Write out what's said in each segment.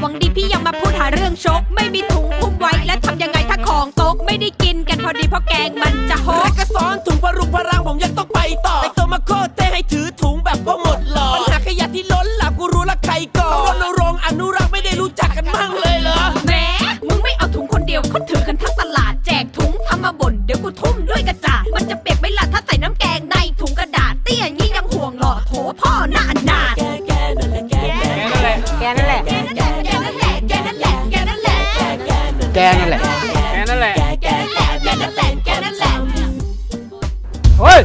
ห์หวังดีพี่ยังมาพูดหาเรื่องชก ไม่มีถุงอุ้มไว้และทำยังไงถ้าของตก ไม่ได้กินกันพอดีเพราะแกงมันจะหและกก็ซ้อนถุงพรุงพรังผมยังต้องไปต่อแต่ตัวมาโคตรเท่ให้ถือถุงแบบพอหมดหลอดปัญหาขยะที่ล้นหลามกูรู้ละใครก่อนรณรงค์อนุรักษ์ไม่ได้รู้จักกันมั่งเลยเหรอแหมมึงไม่เอาถุงคนเดียวเขาถือกันทั้งตลาดแจกถุงทำมาบ่นเดี๋ยวกูทุ่มด้วยกระจาดมันจะเปียกไหมล่ะถ้าใส่น้ำแกงในถุงกระดาษเตี้ยอย่างนี้ยังห่วงหล่อโถพ่อหน้าอนาถแกแกนั่นแหละแกแกแกนั่นแหละ กนั่นแหละ แค่นั้นแหละ แกแกแกนั่นแหละแกนั่นแหละเฮ้ย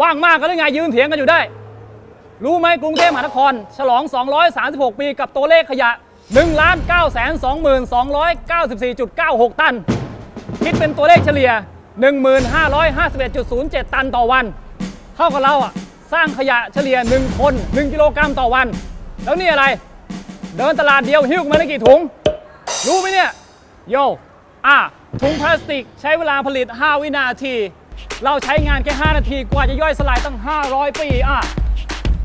ว่างมากก็ได้ไงยืนเถียงกันอยู่ได้ รู้ไหมกรุงเทพมหานคร ฉลอง 236 ปีกับตัวเลขขยะ 1 9 2 2 9 4 9 6 ตัน คิดเป็นตัวเลขเฉลี่ย 1551.07 ตันต่อวัน เท่ากับเราอะ สร้างขยะเฉลี่ย 1 คน 1 กิโลกรัมต่อวัน แล้วนี่อะไร เดินตลาดเดียวหิ้วมาได้กี่ถุง รู้ไหมเนี่ย โย อะ ถุงพลาสติกใช้เวลาผลิต 5 วินาที เราใช้งานแค่ 5 นาทีกว่าจะย่อยสลายตั้ง 500 ปี อะ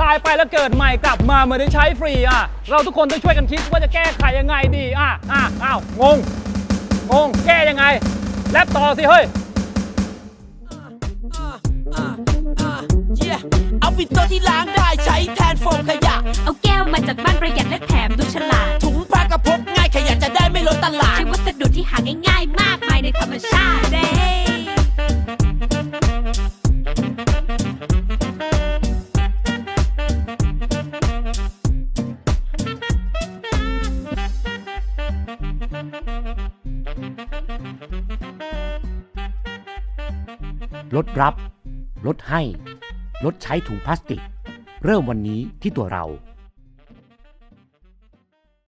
ตายไปแล้วเกิดใหม่กลับมาเหมือนได้ใช้ฟรี อะ เราทุกคนต้องช่วยกันคิดว่าจะแก้ไขยังไงดี อะ อะ อ้าว งง งง แก้ยังไง แลบต่อสิ เฮ้ย Yeah เอาปิดตัวที่ล้างได้ใช้แทนโฟมข ลดรับ ลดให้ ลดใช้ถุงพลาสติก เริ่มวันนี้ที่ตัวเรา